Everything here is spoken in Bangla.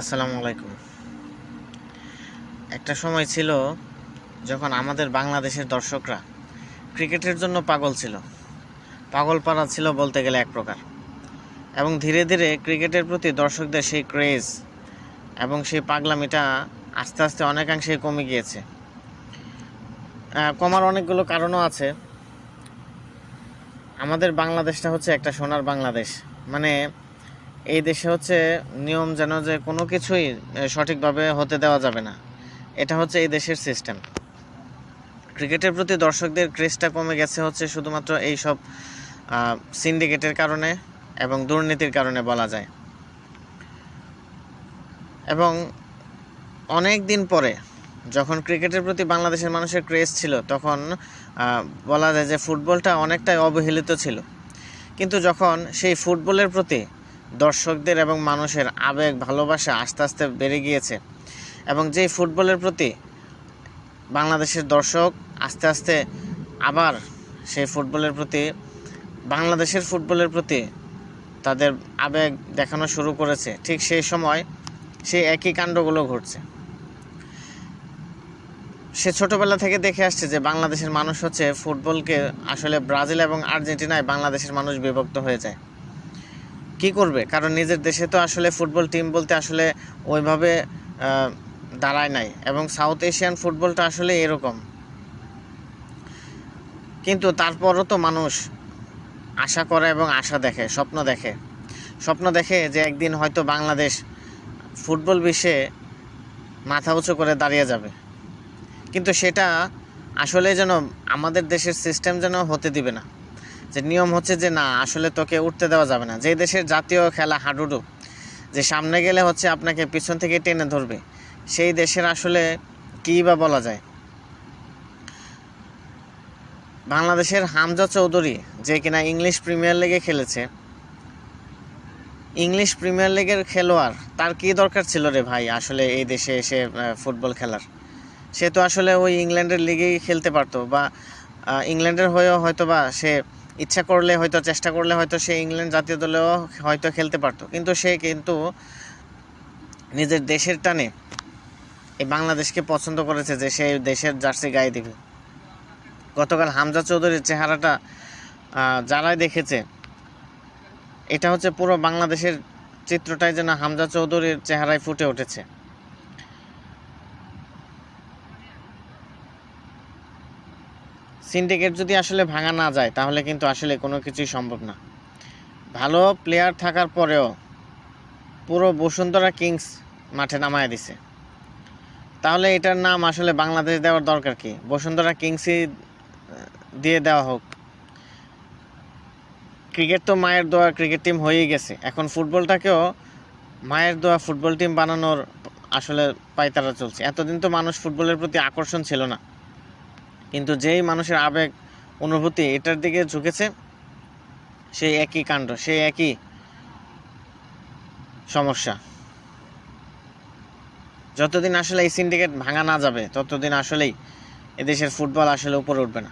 আসসালামু আলাইকুম। একটা সময় ছিল যখন আমাদের বাংলাদেশের দর্শকরা ক্রিকেটের জন্য পাগল ছিল। পাগল পাড়া ছিল বলতে গেলে এক প্রকার। এবং ধীরে ধীরে ক্রিকেটের প্রতি দর্শকদের সেই ক্রেজ এবং সেই পাগলামিটা আস্তে আস্তে অনেকাংশেই কমে গিয়েছে। কমার অনেকগুলো কারণও আছে। আমাদের বাংলাদেশটা হচ্ছে একটা সোনার বাংলাদেশ। মানে এই দেশে হচ্ছে নিয়ম যেন যে কোনো কিছুই সঠিকভাবে হতে দেওয়া যাবে না। এটা হচ্ছে এই দেশের সিস্টেম ক্রিকেটের প্রতি দর্শকদের ক্রেজটা কমে গেছে হচ্ছে শুধুমাত্র এই সব সিন্ডিকেটের কারণে এবং দুর্নীতির কারণে বলা যায়। এবং অনেক দিন পরে যখন ক্রিকেটের প্রতি বাংলাদেশের মানুষের ক্রেজ ছিল, তখন বলা যায় যে ফুটবলটা অনেকটাই অবহেলিত ছিল। কিন্তু যখন সেই ফুটবলের প্রতি দর্শকদের এবং মানুষের আবেগ, ভালোবাসা আস্তে আস্তে বেড়ে গিয়েছে এবং যেই ফুটবলের প্রতি বাংলাদেশের দর্শক আস্তে আস্তে আবার সেই ফুটবলের প্রতি, বাংলাদেশের ফুটবলের প্রতি তাদের আবেগ দেখানো শুরু করেছে, ঠিক সেই সময় সেই একই কাণ্ডগুলো ঘটছে। সে ছোটবেলা থেকে দেখে আসছে যে বাংলাদেশের মানুষ হচ্ছে ফুটবলকে আসলে ব্রাজিল এবং আর্জেন্টিনায় বাংলাদেশের মানুষ বিভক্ত হয়ে যায়। কি করবে? কারণ নিজের দেশে তো আসলে ফুটবল টিম বলতে আসলে ওইভাবে দাঁড়ায় নাই। এবং সাউথ এশিয়ান ফুটবলটা আসলে এরকম। কিন্তু তারপরও তো মানুষ আশা করে এবং আশা দেখে, স্বপ্ন দেখে। স্বপ্ন দেখে যে একদিন হয়তো বাংলাদেশ ফুটবল বিশ্বে মাথা উঁচু করে দাঁড়িয়ে যাবে। কিন্তু সেটা আসলে যেন আমাদের দেশের সিস্টেম যেন হতে দিবে না। যে নিয়ম হচ্ছে যে না, আসলে তোকে উঠতে দেওয়া যাবে না। যে দেশের জাতীয় খেলা হাডুডু, যে সামনে গেলে হচ্ছে আপনাকে পিছন থেকে টেনে ধরবে, সেই দেশের আসলে কী বা বলা যায়? বাংলাদেশের হামজা চৌধুরী যে কিনা ইংলিশ প্রিমিয়ার লিগে খেলেছে, ইংলিশ প্রিমিয়ার লিগের খেলোয়াড়, তার কি দরকার ছিল রে ভাই আসলে এই দেশে এসে ফুটবল খেলার? সে তো আসলে ওই ইংল্যান্ডের লিগেই খেলতে পারতো বা ইংল্যান্ডের হয়েও হয়তো বা সে ইচ্ছা করলে হয়তো, চেষ্টা করলে হয়তো সে ইংল্যান্ড জাতীয় দলেও হয়তো খেলতে পারতো। কিন্তু সে কিন্তু নিজের দেশের টানে এই বাংলাদেশকে পছন্দ করেছে যে সে দেশের জার্সি গায়ে দিবে। গতকাল হামজা চৌধুরীর চেহারাটা যারাই দেখেছে, এটা হচ্ছে পুরো বাংলাদেশের চিত্রটাই যেন হামজা চৌধুরীর চেহারায় ফুটে উঠেছে। সিন্ডিকেট যদি আসলে ভাঙা না যায়, তাহলে কিন্তু আসলে কোনো কিছুই সম্ভব না। ভালো প্লেয়ার থাকার পরেও পুরো বসুন্ধরা কিংস মাঠে নামায় দিছে। তাহলে এটার নাম আসলে বাংলাদেশ দেওয়ার দরকার কি? বসুন্ধরা কিংসই দিয়ে দেওয়া হোক। ক্রিকেট তো মায়ের দোয়া, ক্রিকেট টিম হয়েই গেছে। এখন ফুটবলটাকেও মায়ের দোয়া, ফুটবল টিম বানানোর আসলে পায়তারা চলছে। এতদিন তো মানুষ ফুটবলের প্রতি আকর্ষণ ছিল না। কিন্তু যেই মানুষের আবেগ, অনুভূতি এটার দিকে ঝুঁকেছে, সেই একই কাণ্ড, সেই একই সমস্যা। যতদিন আসলে এই সিন্ডিকেট ভাঙা না যাবে, ততদিন আসলেই এদেশের ফুটবল আসলে উপরে উঠবে না।